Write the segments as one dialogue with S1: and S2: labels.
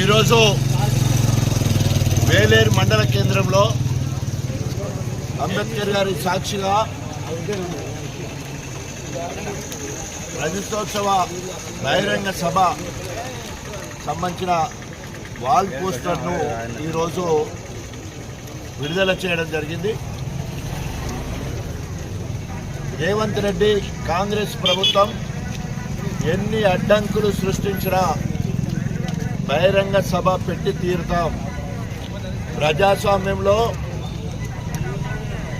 S1: ఈరోజు వేలేరు మండల కేంద్రంలో అంబేద్కర్ గారి సాక్షిగా రజతోత్సవ బహిరంగ సభ సంబంధించిన వాల్ పోస్టర్ను ఈరోజు విడుదల చేయడం జరిగింది. రేవంత్ రెడ్డి కాంగ్రెస్ ప్రభుత్వం ఎన్ని అడ్డంకులు సృష్టించినా బహిరంగ సభ పెట్టి తీరుతాం. ప్రజాస్వామ్యంలో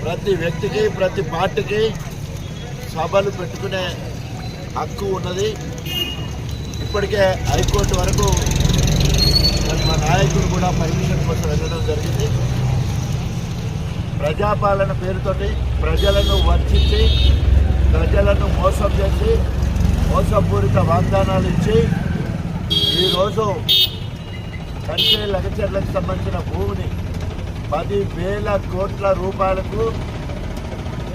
S1: ప్రతి వ్యక్తికి ప్రతి పార్టీకి సభలు పెట్టుకునే హక్కు ఉన్నది. ఇప్పటికే హైకోర్టు వరకు మా నాయకుడు కూడా పర్మిషన్ కోసం వెళ్ళడం జరిగింది. ప్రజాపాలన పేరుతోటి ప్రజలను వర్చించి ప్రజలను మోసం చేసి మోసపూరిత వాగ్దానాలు ఇచ్చి ఈరోజు కంటే లగచర్లకు సంబంధించిన భూమిని పది వేల కోట్ల రూపాయలకు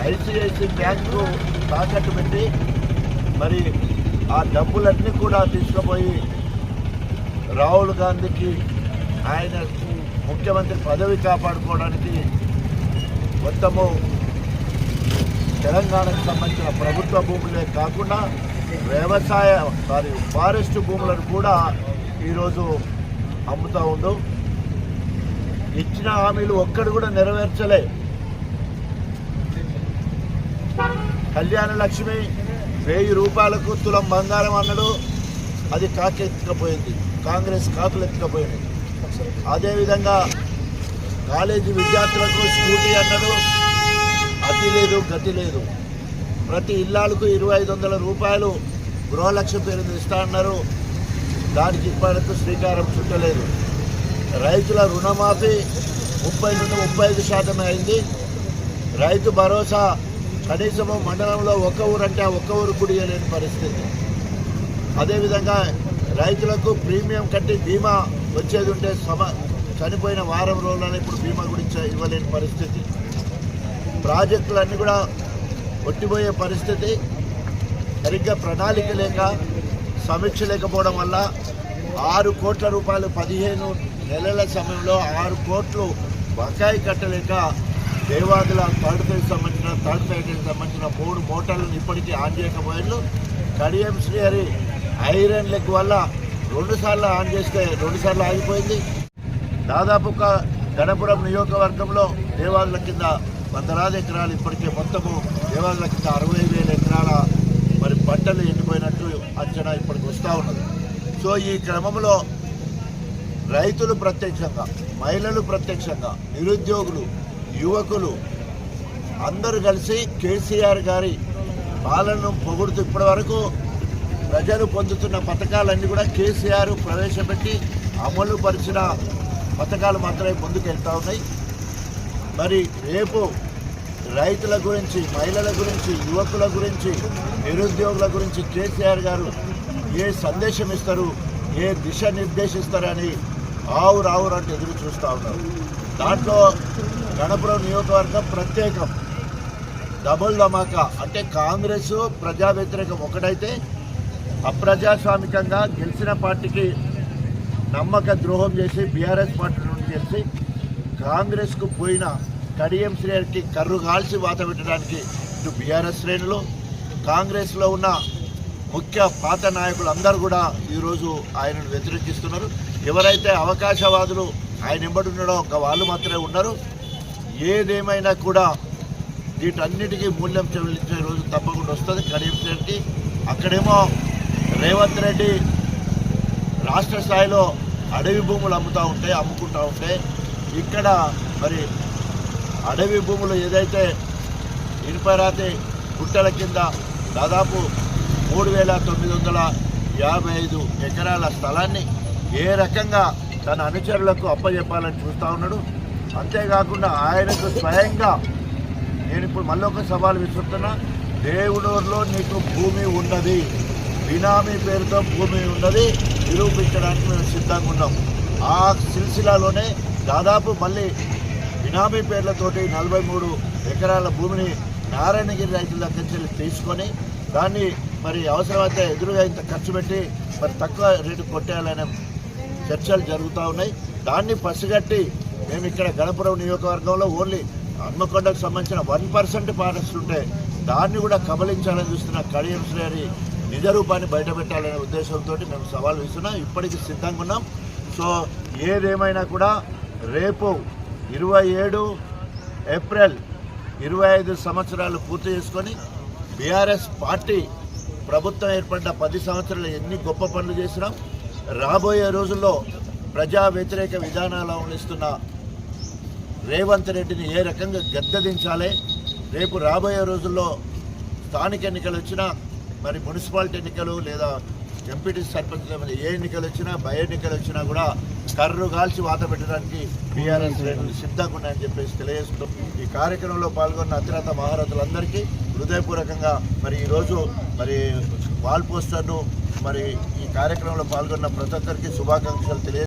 S1: ఐసిఐసి బ్యాంకు తాకట్టు పెట్టి మరి ఆ డబ్బులన్నీ కూడా తీసుకుపోయి రాహుల్ గాంధీకి ఆయన ముఖ్యమంత్రి పదవి కాపాడుకోవడానికి మొత్తము తెలంగాణకు సంబంధించిన ప్రభుత్వ భూములే కాకుండా వ్యవసాయ సారీ ఫారెస్ట్ భూములను కూడా ఈరోజు అమ్ముతూ ఉండు. ఇచ్చిన హామీలు ఒక్కడు కూడా నెరవేర్చలే. కళ్యాణ లక్ష్మి వెయ్యి రూపాయలకు తులం బంగారం అన్నాడు. అది కాకెత్తుకపోయింది. కాంగ్రెస్ కాకులు ఎత్తుకపోయింది అదేవిధంగా కాలేజీ విద్యార్థులకు స్కూటీ అన్నాడు అతి లేదు గతి లేదు. ప్రతి ఇల్లాలకు ఇరవై ఐదు వందల రూపాయలు గృహలక్ష్యం పేరు ఇస్తా అన్నారు. దానికి ఇప్పటికు శ్రీకారం చుట్టలేదు. రైతుల రుణమాఫీ ముప్పై నుండి ముప్పై ఐదు శాతమే అయింది. రైతు భరోసా కనీసము మండలంలో ఒక్క ఊరంటే ఒక్క ఊరు కుడియలేని పరిస్థితి. అదేవిధంగా రైతులకు ప్రీమియం కట్టి బీమా వచ్చేది ఉంటే సమ చనిపోయిన వారం రోజులలో ఇప్పుడు బీమా గురించి ఇవ్వలేని పరిస్థితి. ప్రాజెక్టులన్నీ కూడా కొట్టిపోయే పరిస్థితి. సరిగ్గా ప్రణాళిక లేక సమీక్ష లేకపోవడం వల్ల ఆరు కోట్ల రూపాయలు పదిహేను నెలల సమయంలో ఆరు కోట్లు బకాయి కట్టలేక దేవాదుల థర్డ్ ఫేజ్ సంబంధించిన థర్డ్ ఫేజ్కి సంబంధించిన మూడు మోటార్లను ఇప్పటికీ ఆన్ చేయకపోయారు కడియం శ్రీహరి ఐరన్ లెగ్ వల్ల రెండుసార్లు ఆన్ చేస్తే రెండుసార్లు ఆగిపోయింది. దాదాపు ఒక గణపురం నియోజకవర్గంలో దేవాదుల కింద వందలాది ఎకరాలు ఇప్పటికే మొత్తము దేవాదుల కింద అరవై వేల ఎకరాల మరి పంటలు ఎండిపోయినట్టు అంచనా ఇప్పటికి వస్తూ ఉన్నది. సో ఈ క్రమంలో రైతులు ప్రత్యక్షంగా మహిళలు ప్రత్యక్షంగా నిరుద్యోగులు యువకులు అందరూ కలిసి కేసీఆర్ గారి పాలనను పొగుడుతూ ఇప్పటి వరకు ప్రజలు పొందుతున్న పథకాలన్నీ కూడా కేసీఆర్ ప్రవేశపెట్టి అమలు పరిచిన పథకాలు మాత్రమే ముందుకు వెళ్తూ ఉన్నాయి. మరి రేపు రైతుల గురించి మహిళల గురించి యువకుల గురించి నిరుద్యోగుల గురించి కేసీఆర్ గారు ఏ సందేశం ఇస్తారు ఏ దిశ నిర్దేశిస్తారని ఆవు రావురు అంటే ఎదురు చూస్తూ ఉన్నారు. దాంట్లో గణపురం నియోజకవర్గం ప్రత్యేకం. డబుల్ ధమాకా. అంటే కాంగ్రెస్ ప్రజా వ్యతిరేకం ఒకటైతే అప్రజాస్వామికంగా గెలిచిన పార్టీకి నమ్మక ద్రోహం చేసి బీఆర్ఎస్ పార్టీ నుండి చేసి కాంగ్రెస్కు పోయిన కడియం శ్రేణికి కర్రు కాల్చి వాత పెట్టడానికి ఇటు బీఆర్ఎస్ శ్రేణులు కాంగ్రెస్లో ఉన్న ముఖ్య పాత నాయకులు అందరూ కూడా ఈరోజు ఆయనను వ్యతిరేకిస్తున్నారు. ఎవరైతే అవకాశవాదులు ఆయన ఎంబడి ఉన్నాడో ఒక వాళ్ళు మాత్రమే ఉన్నారు. ఏదేమైనా కూడా వీటన్నిటికీ మూల్యం చెల్లించే రోజు తప్పకుండా వస్తుంది. కడియం శ్రేణికి అక్కడేమో రేవంత్ రెడ్డి రాష్ట్ర స్థాయిలో అడవి భూములు అమ్ముతూ ఉంటే అమ్ముకుంటూ ఉంటాయి ఇక్కడ మరి అడవి భూములు ఏదైతే ఇనుపరాతి గుట్టల కింద దాదాపు మూడు వేల తొమ్మిది వందల యాభై ఐదు ఎకరాల స్థలాన్ని ఏ రకంగా తన అనుచరులకు అప్పజెప్పాలని చూస్తూ ఉన్నాడు. అంతేకాకుండా ఆయనకు స్వయంగా నేను ఇప్పుడు మళ్ళీ ఒక సవాల్ విసురుతున్నా దేవుడూరులో నీకు భూమి ఉన్నది బినామీ పేరుతో భూమి ఉన్నది నిరూపించడానికి మేము సిద్ధంగా ఉన్నాం. ఆ సిల్సిలాలోనే దాదాపు మళ్ళీ బినామీ పేర్లతోటి నలభై మూడు ఎకరాల భూమిని నారాయణగిరి రైతుల దగ్గర తీసుకొని దాన్ని మరి అవసరమైతే ఎదురుగా ఇంత ఖర్చు పెట్టి మరి తక్కువ రేటు కొట్టేయాలనే చర్చలు జరుగుతూ ఉన్నాయి. దాన్ని పసిగట్టి మేము ఇక్కడ గణపురం నియోజకవర్గంలో ఓన్లీ హన్మకొండకు సంబంధించిన వన్ పర్సెంట్ ఫారెస్ట్ ఉంటే దాన్ని కూడా కబలించాలని చూస్తున్న కడియం శ్రేణి నిజ రూపాన్ని బయటపెట్టాలనే ఉద్దేశంతో మేము సవాల్ ఇస్తున్నాం ఇప్పటికి సిద్ధంగా ఉన్నాం. సో ఏదేమైనా కూడా రేపు ఇరవై ఏడు ఏప్రిల్ ఇరవై ఐదు సంవత్సరాలు పూర్తి చేసుకొని బీఆర్ఎస్ పార్టీ ప్రభుత్వం ఏర్పడ్డ పది సంవత్సరాలు ఎన్ని గొప్ప పనులు చేసినాం రాబోయే రోజుల్లో ప్రజా వ్యతిరేక విధానాలు అవలిస్తున్న రేవంత్ రెడ్డిని ఏ రకంగా గద్దదించాలి? రేపు రాబోయే రోజుల్లో స్థానిక ఎన్నికలు వచ్చినా మరి మున్సిపాలిటీ ఎన్నికలు లేదా ఎంపీటీ సర్పంచ్ ఏ ఎన్నికలు వచ్చినా బై ఎన్నికలు వచ్చినా కూడా కర్రు కాల్చి వాత పెట్టడానికి బీఆర్ఎస్ శ్రేణులు సిద్ధంగా ఉన్నాయని చెప్పేసి తెలియజేస్తూ ఈ కార్యక్రమంలో పాల్గొన్న అతిరథ మహారథులందరికీ హృదయపూర్వకంగా మరి ఈరోజు మరి వాల్ పోస్టర్ను మరి ఈ కార్యక్రమంలో పాల్గొన్న ప్రతి ఒక్కరికి శుభాకాంక్షలు తెలియ